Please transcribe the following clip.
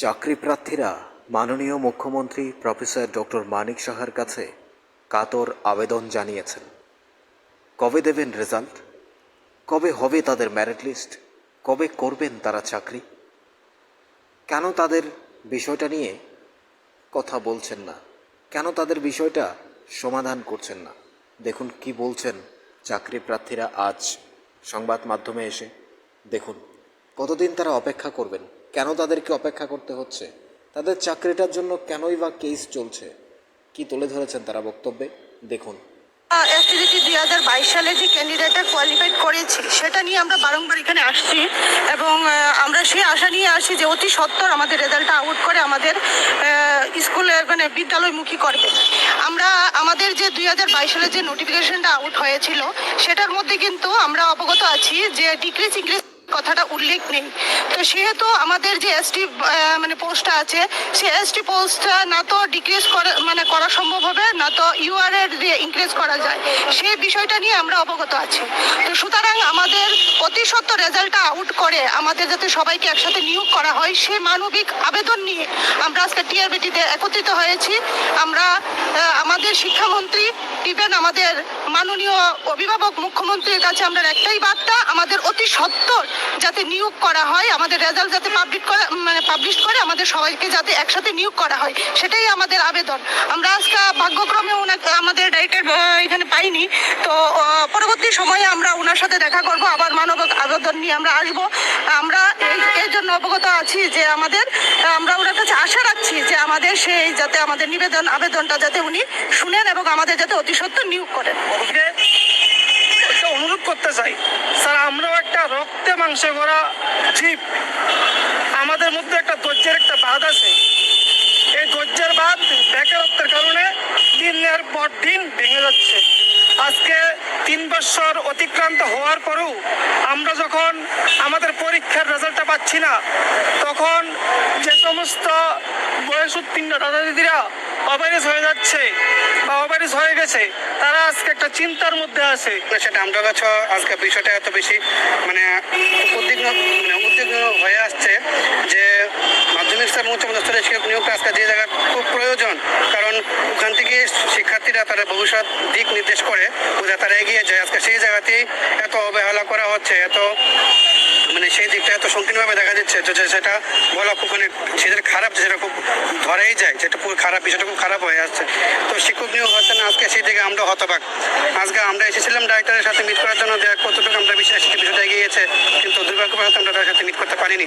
চাকরি প্রার্থীরা মাননীয় মুখ্যমন্ত্রী প্রফেসর ডক্টর মানিক সাহার কাছে কাতর আবেদন জানিয়েছেন। কবে দেবেন রেজাল্ট? কবে হবে তাদের মেরিট লিস্ট কবে করবেন তারা চাকরি? কেন তাদের বিষয়টা নিয়ে কথা বলছেন না? কেন তাদের বিষয়টা সমাধান করছেন না? দেখুন কি বলছেন চাকরি প্রার্থীরা আজ সংবাদ মাধ্যমে এসে। দেখুন। কতদিন তারা অপেক্ষা করবেন? কেন তাদেরকে অপেক্ষা করতে হচ্ছে? তাদের চাকরিটার জন্য কেনই বা কেস চলছে? কি তুলে ধরেছেন তারা বক্তব্যে? দেখুন। এসটিডিটি দুই হাজার বাইশ সালে যে ক্যান্ডিডেটটা কোয়ালিফাইড করেছি, সেটা নিয়ে আমরা বারংবার এখানে আসছি এবং আমরা সেই আশা নিয়ে আসি যে অতি সত্বর আমাদের রেজাল্টটা আউট করে আমাদের স্কুলে মানে বিদ্যালয়মুখী করবে। আমরা, আমাদের যে দুই হাজার বাইশ সালে যে নোটিফিকেশনটা আউট হয়েছিল, সেটার মধ্যে কিন্তু আমরা অবগত আছি যে ডিক্রিজ ইংরেজ কথাটা উল্লেখ নেই। তো সেহেতু আমাদের যে এসটি মানে পোস্টটা আছে, সে এসটি পোস্টটা না তো ডিক্রিজ করা মানে করা সম্ভব হবে, না তো ইউআর এর ইনক্রিজ করা যায়। সেই বিষয়টা নিয়ে আমরা অবগত আছি। তো সুতরাং আমাদের অতি সত্য রেজাল্টটা আউট করে, আমাদের যাতে সবাইকে একসাথে নিয়োগ করা হয়, সে মানবিক আবেদন নিয়ে আমরা আজকে টিআরবিটিতে একত্রিত হয়েছি। আমরা আমাদের শিক্ষামন্ত্রী ইভেন আমাদের মাননীয় অভিভাবক মুখ্যমন্ত্রীর কাছে আমরা একটাই বার্তা, আমাদের অতি সত্বর যাতে নিয়োগ করা হয়, আমাদের রেজাল্ট যাতে পাবলিক করে মানে পাবলিশ করে, আমাদের সবাইকে যাতে একসাথে নিয়োগ করা হয়, সেটাই আমাদের আবেদন। আমরা আজকে ভাগ্যক্রমে ওনাকে, আমাদের ডাইরেক্টর এখানে পাইনি। তো পরবর্তী সময়ে আমরা ওনার সাথে দেখা করব, আবার মানবিক আবেদন নিয়ে আমরা আসব। আমরা এই জন্য অবগত আছি যে আমাদের আহ, আমরা ওনার কাছে আশা রাখছি যে আমাদের সেই যাতে আমাদের নিবেদন, আবেদনটা যাতে উনি শুনেন এবং আমাদের যাতে অতি সত্ত্বর নিয়োগ করেন। অনুরোধ করতে চাই। স্যার, আমরাও একটা রক্তে মাংসে ভরা জীব। আমাদের মধ্যে একটা ধৈর্যের একটা বাদ আছে। এই ধৈর্যের বাদ বেকারত্বের কারণে দিনের পর দিন ভেঙে যাচ্ছে। আজকে তিন বছর অতিক্রান্ত হওয়ার পরেও আমরা যখন আমাদের পরীক্ষার রেজাল্টটা পাচ্ছি না, তখন সমস্ত বয়স উত্তীর্ণ দাদা দিদিরা অবারিস হয়ে যাচ্ছে বা অবারিস হয়ে গেছে, তারা আজকে একটা চিন্তার মধ্যে আছে। সেটা আমরা কাছে আজকে বিষয়টা এত বেশি মানে উদ্বিগ্ন মানে উদ্বিগ্ন হয়ে আসছে যে মাধ্যমিক স্তর উচ্চ স্তরের শিক্ষক নিয়োগটা আজকে যে জায়গায় খুব প্রয়োজন। কারণ ওখান থেকে শিক্ষার্থীরা তারা ভবিষ্যৎ দিক নির্দেশ করে তারা এগিয়ে যায়। আজকে সেই জায়গাতেই এত অবহেলা করা হচ্ছে, এত সেই দিকটা এত সংকীর্ণভাবে দেখা যাচ্ছে যে সেটা বলা খুব মানে সেটা খারাপ সেটা খুব ধরেই যায় যেটা খুব খারাপ, বিষয়টা খুব খারাপ হয়ে আসছে। তো শিক্ষক নিয়োগ হচ্ছে না, আজকে সেই দিকে আমরা হতবাক। আজকে আমরা এসেছিলাম ডাক্তারের সাথে মিট করার জন্য, দেখ কতটুকু আমরা বিশ্বাস, বিষয়টা এগিয়েছে কিন্তু দুর্ভাগ্যবশত আমরা তার সাথে মিট করতে পারিনি।